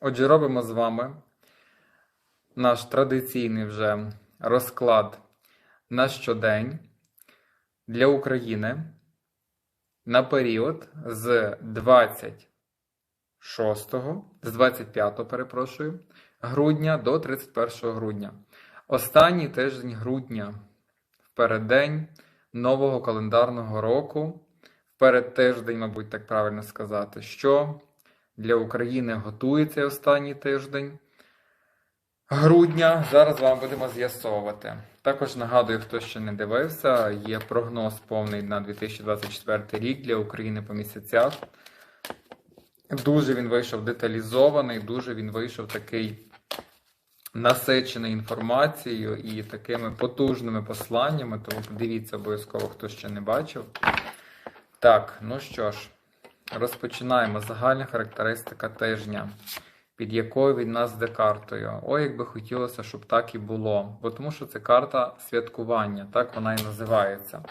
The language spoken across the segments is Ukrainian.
Отже, робимо з вами наш традиційний вже розклад на щодень для України на період з 26, з 25, перепрошую, грудня до 31 грудня. Останній тиждень грудня, переддень нового календарного року, в передтиждень, мабуть, так правильно сказати, що для України готується останній тиждень грудня. Зараз з вами будемо з'ясовувати. Також нагадую, хто ще не дивився, є прогноз повний на 2024 рік для України по місяцях. Дуже він вийшов деталізований, дуже він вийшов такий насичений інформацією і такими потужними посланнями. Тому подивіться обов'язково, хто ще не бачив. Так, ну що ж, розпочинаємо. Загальна характеристика тижня, під якою від нас де картою. Ой, як би хотілося, щоб так і було. Бо тому що це карта святкування, так вона і називається.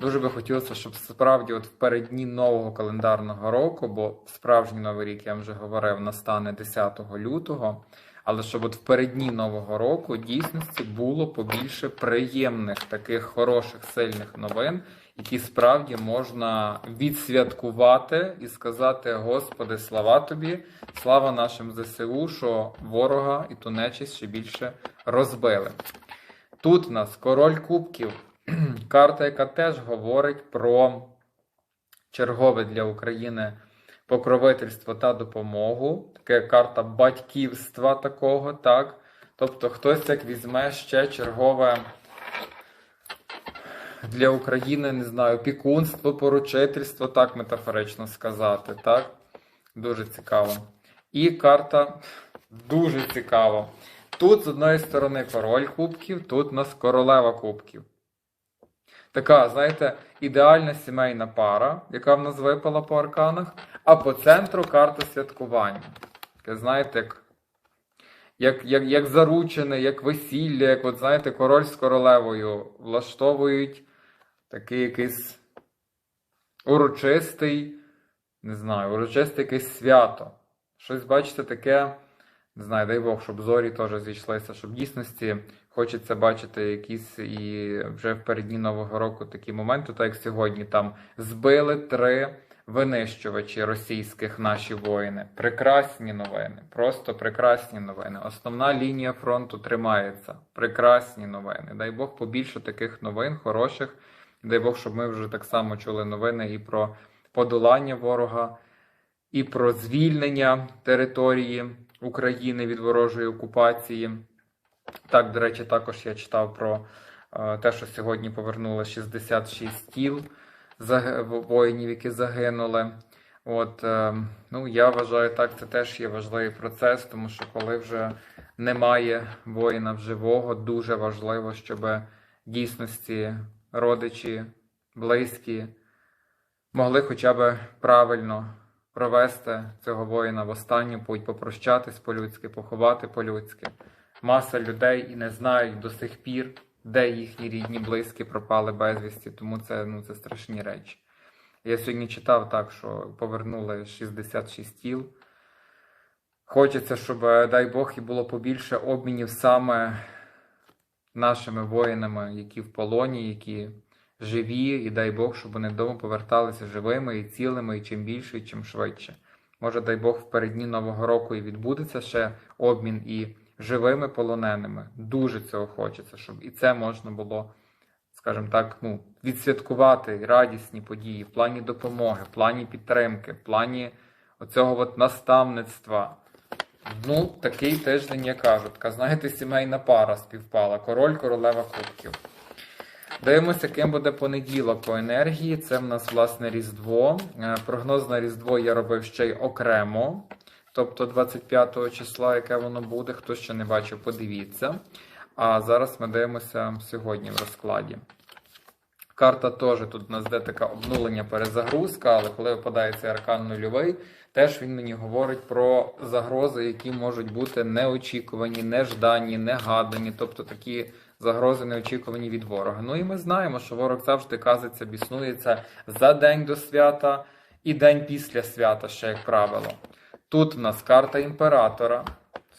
Дуже би хотілося, щоб справді от в переддні нового календарного року, бо справжній новий рік, я вже говорив, настане 10 лютого. Але щоб от в переддні нового року дійсності було побільше приємних таких хороших сильних новин, які справді можна відсвяткувати і сказати: Господи, слава тобі, слава нашим ЗСУ, що ворога і ту нечість ще більше розбили. Тут у нас король кубків, карта, яка теж говорить про чергове для України покровительство та допомогу. Така карта батьківства такого, так? Тобто хтось як візьме ще чергове для України, не знаю, опікунство, поручительство, так метафорично сказати, так? Дуже цікаво. І карта дуже цікава. Тут, з одної сторони, король кубків, тут у нас королева кубків. Така, знаєте, ідеальна сімейна пара, яка в нас випала по арканах, а по центру карта святкування. Таке, знаєте, як як, як, як заручене, як весілля, як, от, знаєте, король з королевою влаштовують такий якийсь урочистий, не знаю, урочисте якесь свято. Щось, бачите, таке, не знаю, дай Бог, щоб зорі теж зійшлися, щоб в дійсності хочеться бачити якісь і вже в передні Нового року такі моменти, так як сьогодні там збили три винищувачі російських наші воїни. Прекрасні новини, просто прекрасні новини. Основна лінія фронту тримається. Прекрасні новини. Дай Бог побільше таких новин, хороших. Дай Бог, щоб ми вже так само чули новини і про подолання ворога, і про звільнення території України від ворожої окупації. Так, до речі, також я читав про е, те, що сьогодні повернули 66 тіл воїнів, які загинули. От, е, ну, Я вважаю, так, це теж є важливий процес, тому що коли вже немає воїна в живого, дуже важливо, щоб дійсності родичі, близькі могли хоча б правильно провести цього воїна в останню путь, попрощатись по-людськи, поховати по-людськи. Маса людей і не знають до сих пір, де їхні рідні, близькі пропали безвісті, тому це ну, це страшні речі. Я сьогодні читав так, що повернули 66 тіл. Хочеться, щоб, дай Бог, і було побільше обмінів саме нашими воїнами, які в полоні, які живі, і дай Бог, щоб вони вдома поверталися живими і цілими, і чим більше, і чим швидше. Може, дай Бог, в передні Нового року і відбудеться ще обмін і живими полоненими. Дуже цього хочеться, щоб і це можна було, скажімо так, ну, відсвяткувати радісні події в плані допомоги, в плані підтримки, в плані оцього от наставництва. Ну, такий тиждень, я кажу, знаєте, сімейна пара співпала. Король, королева кубків. Дивимося, ким буде понеділок по енергії. Це в нас, власне, Різдво. Е, прогноз на Різдво я робив ще й окремо. Тобто 25 числа, яке воно буде, хто ще не бачив, подивіться. А зараз ми дивимося сьогодні в розкладі. Карта теж тут у нас де така обнулення перезагрузка, але коли випадає цей аркан нульовий, теж він мені говорить про загрози, які можуть бути неочікувані, неждані, негадані, тобто такі загрози неочікувані від ворога. Ну і ми знаємо, що ворог завжди казиться, біснується за день до свята і день після свята, ще як правило. Тут в нас карта імператора.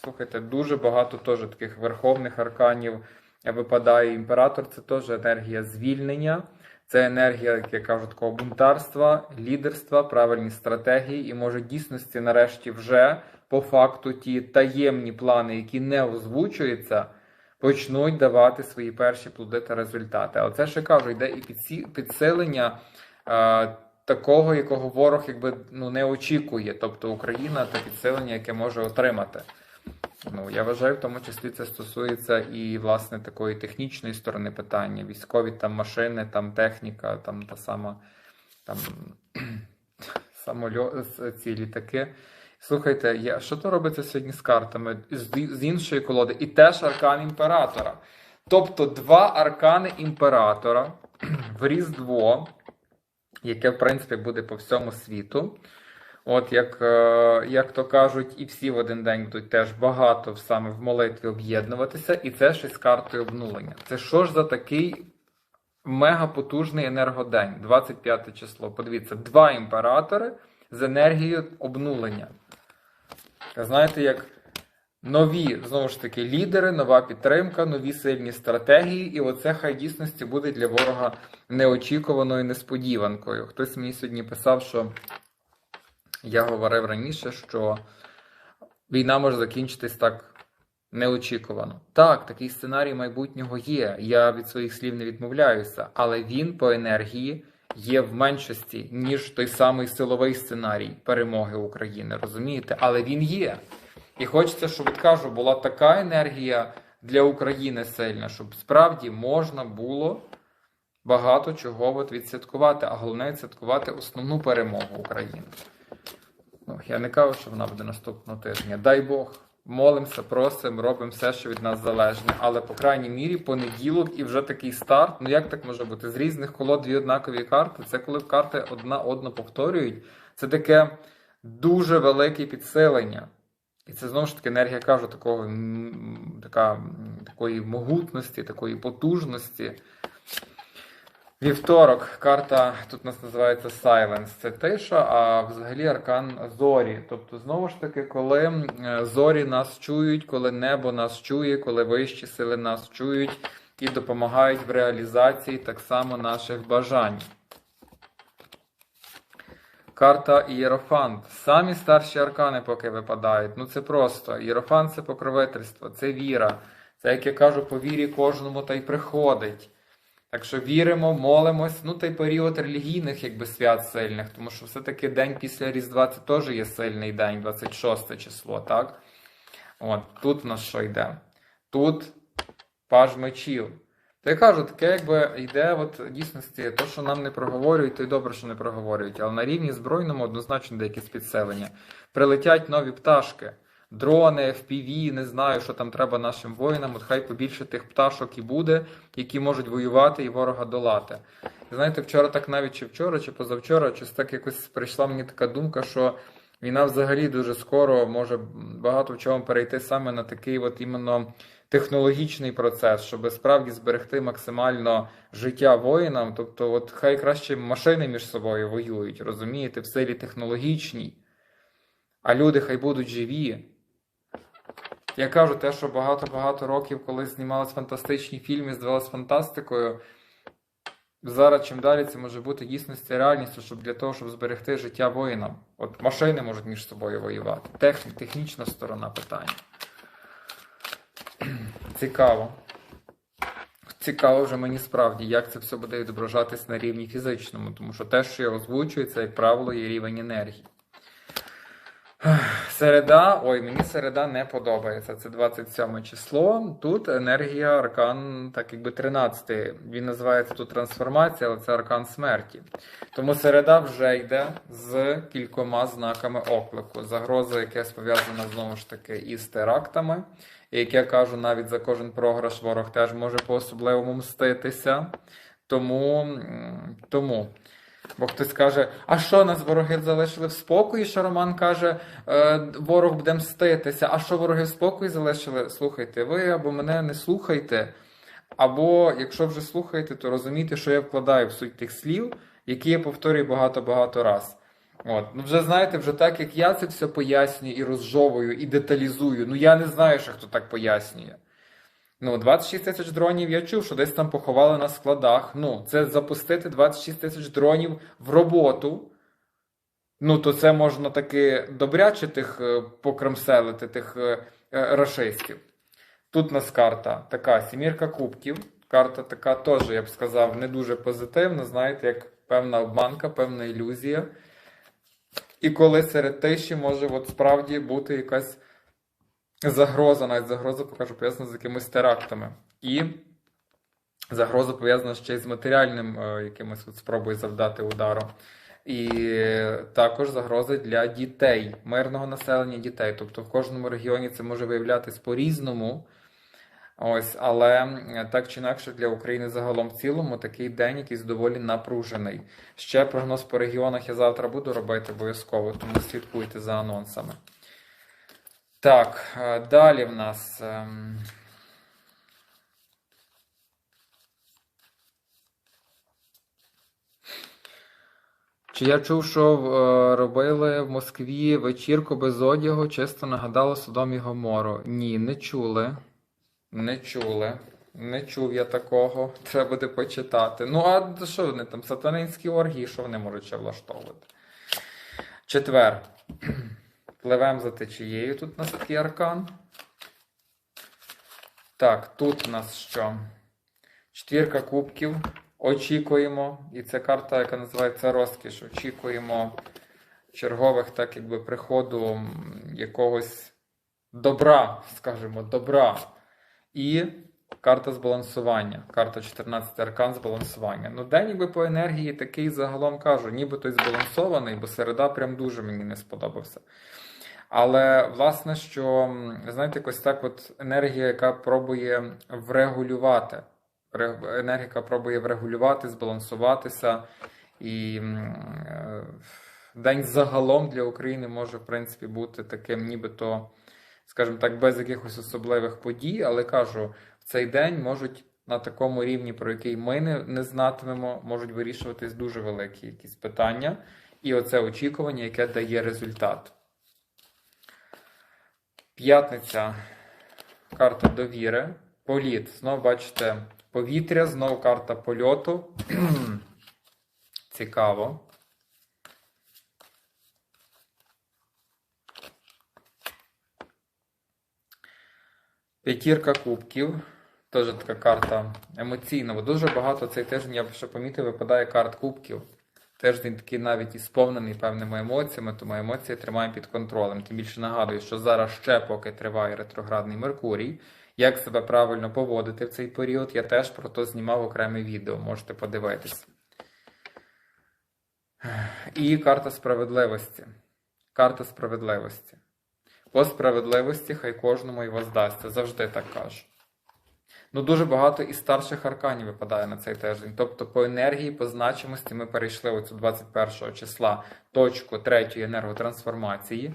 Слухайте, дуже багато теж таких верховних арканів випадає. Імператор це теж енергія звільнення, це енергія, як я кажу, такого бунтарства, лідерства, правильні стратегії, і може дійсності, нарешті, вже по факту ті таємні плани, які не озвучуються, почнуть давати свої перші плоди та результати. Але це ще кажу, йде і підсилення. е, Такого, якого ворог якби ну не очікує, тобто Україна та підсилення, яке може отримати. Ну я вважаю, в тому числі це стосується і власне такої технічної сторони питання: військові там машини, там техніка, там та сама там самольо... ці літаки. Слухайте, я... що то робиться сьогодні з картами з, з іншої колоди? І теж аркан імператора. Тобто два аркани імператора в Різдво, яке, в принципі, буде по всьому світу. От як, е, як то кажуть, і всі в один день будуть теж багато саме в молитві об'єднуватися, і це ще з картою обнулення. Це що ж за такий мегапотужний енергодень? 25 число. Подивіться, два імператори з енергією обнулення. Знаєте, як нові, знову ж таки, лідери, нова підтримка, нові сильні стратегії, і оце хай дійсності буде для ворога неочікуваною несподіванкою. Хтось мені сьогодні писав, що я говорив раніше, що війна може закінчитись так неочікувано. Так, такий сценарій майбутнього є. Я від своїх слів не відмовляюся, але він по енергії є в меншості, ніж той самий силовий сценарій перемоги України. Розумієте? Але він є. І хочеться, щоб кажу, була така енергія для України сильна, щоб справді можна було багато чого відсвяткувати, а головне відсвяткувати основну перемогу України. Ну, я не кажу, що вона буде наступного тижня. Дай Бог. Молимося, просимо, робимо все, що від нас залежне. Але, по крайній мірі, понеділок і вже такий старт. Ну як так може бути? З різних колод дві однакові карти. Це коли карти одна одну повторюють. Це таке дуже велике підсилення. І це знову ж таки енергія кажу, такого, така, такої могутності, такої потужності. Вівторок, карта тут у нас називається Silence, це тиша, а взагалі аркан зорі. Тобто, знову ж таки, коли е, зорі нас чують, коли небо нас чує, коли вищі сили нас чують і допомагають в реалізації так само наших бажань. Карта Ієрофант. Самі старші аркани поки випадають. Ну це просто. Ієрофант це покровительство, це віра. Це, як я кажу, по вірі кожному та й приходить. Так що віримо, молимось. Ну, та й період релігійних, якби свят сильних, тому що все-таки день після Різдва це теж є сильний день, 26 число, так? От, тут в нас що йде? Тут паж мечів. То я кажу, таке якби йде от дійсності, то, що нам не проговорюють, то й добре, що не проговорюють. Але на рівні збройному однозначно деякі підсилення. Прилетять нові пташки, дрони, FPV, не знаю, що там треба нашим воїнам. От хай побільше тих пташок і буде, які можуть воювати і ворога долати. Знаєте, вчора так навіть чи вчора, чи позавчора, щось так якось прийшла мені така думка, що війна взагалі дуже скоро може багато в чому перейти саме на такий от іменно технологічний процес, щоб справді зберегти максимально життя воїнам. Тобто, от хай краще машини між собою воюють, розумієте, в силі технологічній, а люди хай будуть живі. Я кажу те, що багато-багато років, коли знімались фантастичні фільми, здавалось фантастикою. Зараз чим далі це може бути дійсності реальністю, щоб для того, щоб зберегти життя воїнам. От машини можуть між собою воювати. Техні, технічна сторона питання. Цікаво. Цікаво вже мені справді, як це все буде відображатись на рівні фізичному, тому що те, що я озвучую, це, як правило, є рівень енергії. Середа, ой, мені середа не подобається. Це 27 число. Тут енергія аркан, так якби 13. Він називається тут трансформація, але це аркан смерті. Тому середа вже йде з кількома знаками оклику. Загроза, яка пов'язана знову ж таки із терактами. І як я кажу, навіть за кожен програш ворог теж може по-особливому мститися. Тому, тому. Бо хтось каже, а що нас вороги залишили в спокої? Що Роман каже, е, ворог буде мститися. А що вороги в спокої залишили? Слухайте, ви або мене не слухайте, або якщо вже слухаєте, то розумійте, що я вкладаю в суть тих слів, які я повторюю багато-багато раз. От, ну вже знаєте, вже так як я це все пояснюю і розжовую, і деталізую. Ну я не знаю, що хто так пояснює. Ну, 26 тисяч дронів я чув, що десь там поховали на складах. Ну, це запустити 26 тисяч дронів в роботу. Ну, то це можна таки добряче тих е, покремселити, тих е, е, рашистів. Тут у нас карта така сімірка кубків. Карта така теж, я б сказав, не дуже позитивна. Знаєте, як певна обманка, певна ілюзія. І коли серед тиші може от справді бути якась загроза, навіть загроза покажу, пов'язана з якимись терактами. І загроза пов'язана ще й з матеріальним е, якимось от спробою завдати удару. І також загрози для дітей, мирного населення дітей. Тобто в кожному регіоні це може виявлятись по-різному. Ось, але так чи інакше для України загалом в цілому такий день якийсь доволі напружений. Ще прогноз по регіонах я завтра буду робити обов'язково, тому слідкуйте за анонсами. Так, е, далі в нас. ем, Чи я чув, що е, робили в Москві вечірку без одягу, чисто нагадало Содом і Гомору? Ні, не чули. Не чули. Не чув я такого. Треба буде почитати. Ну, а що вони там? Сатанинські оргії, що вони можуть ще влаштовувати? Четвер. Пливемо за течією. Тут у нас такий аркан. Так, тут у нас що? Четвірка кубків. Очікуємо. І це карта, яка називається розкіш. Очікуємо чергових, так якби, приходу якогось добра, скажімо, добра. І карта збалансування. Карта 14 аркан збалансування. Ну, день ніби по енергії такий загалом кажу, ніби той збалансований, бо середа прям дуже мені не сподобався. Але власне, що знаєте, якось так, от енергія, яка пробує врегулювати. Ре- Енергія, яка пробує врегулювати, збалансуватися. І е, день загалом для України може, в принципі, бути таким, нібито, скажімо так, без якихось особливих подій, але кажу, в цей день можуть на такому рівні, про який ми не, не знатимемо, можуть вирішуватись дуже великі якісь питання. І оце очікування, яке дає результат. П'ятниця. Карта довіри. Політ. Знову бачите, повітря, знову карта польоту. Цікаво. П'ятірка кубків. Теж така карта емоційна. Бо дуже багато цей тиждень, я ще помітив, випадає карт кубків. Тиждень такий навіть і сповнений певними емоціями, тому емоції тримаємо під контролем. Тим більше нагадую, що зараз ще поки триває ретроградний Меркурій. Як себе правильно поводити в цей період, я теж про то знімав окреме відео, можете подивитись. І карта справедливості. Карта справедливості. По справедливості хай кожному і воздасться. Завжди так кажу. Ну, дуже багато і старших арканів випадає на цей тиждень. Тобто, по енергії, по значимості ми перейшли оцю 21 числа точку третьої енерготрансформації,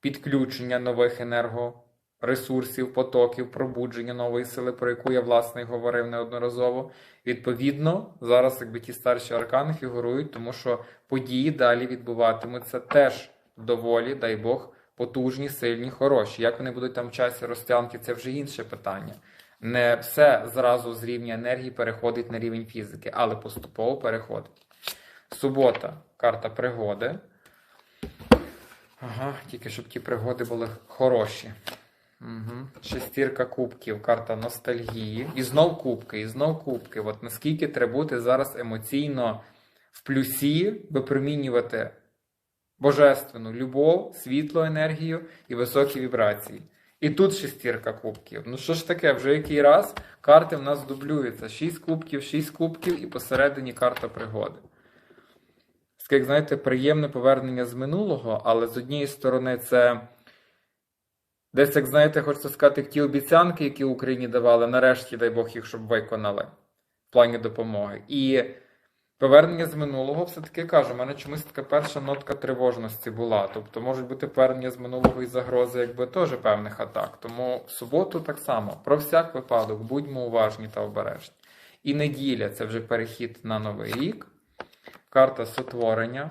підключення нових енергоресурсів, потоків, пробудження нової сили, про яку я власне говорив неодноразово. Відповідно, зараз якби ті старші аркани фігурують, тому що події далі відбуватимуться теж доволі, дай Бог, потужні, сильні, хороші. Як вони будуть там в часі розтягнуті, це вже інше питання. Не все зразу з рівня енергії переходить на рівень фізики, але поступово переходить. Субота карта пригоди. Ага, тільки щоб ті пригоди були хороші. Угу. Шестірка кубків, карта ностальгії. І знов кубки, і знов кубки. От наскільки треба бути зараз емоційно в плюсі випромінювати божественну любов, світло, енергію і високі вібрації. І тут шестірка кубків. Ну що ж таке, вже який раз карти в нас дублюються. Шість кубків, шість кубків і посередині карта пригоди. Таке, як знаєте, приємне повернення з минулого, але з однієї сторони, це десь, як знаєте, хочеться сказати, ті обіцянки, які Україні давали, нарешті, дай Бог, їх щоб виконали в плані допомоги. І Повернення з минулого все-таки кажу, у мене чомусь така перша нотка тривожності була. Тобто можуть бути повернення з минулого і загрози, якби теж певних атак. Тому в суботу так само. Про всяк випадок, будьмо уважні та обережні. І неділя це вже перехід на новий рік. Карта сотворення.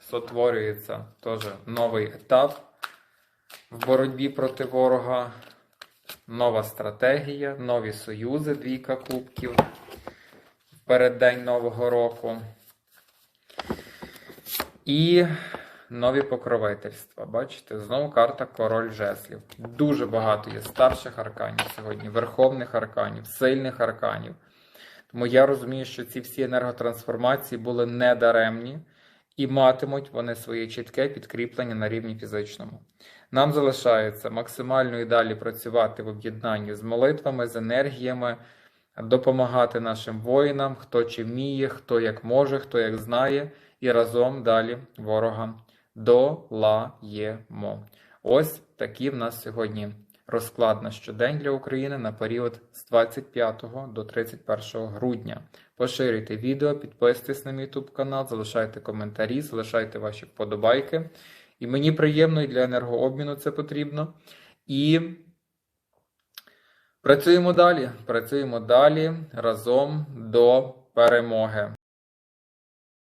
сотворюється теж новий етап в боротьбі проти ворога, нова стратегія, нові союзи, двійка кубків переддень Нового року. І нові покровительства. Бачите, знову карта Король Жеслів. Дуже багато є старших арканів сьогодні, верховних арканів, сильних арканів. Тому я розумію, що ці всі енерготрансформації були недаремні і матимуть вони своє чітке підкріплення на рівні фізичному. Нам залишається максимально і далі працювати в об'єднанні з молитвами, з енергіями, допомагати нашим воїнам, хто чи вміє, хто як може, хто як знає, і разом далі ворога долаємо. Ось такий в нас сьогодні розклад на щодень для України на період з 25 до 31 грудня. Поширюйте відео, підписуйтесь на мій YouTube канал, залишайте коментарі, залишайте ваші вподобайки. І мені приємно і для енергообміну це потрібно. І працюємо далі. Працюємо далі разом до перемоги.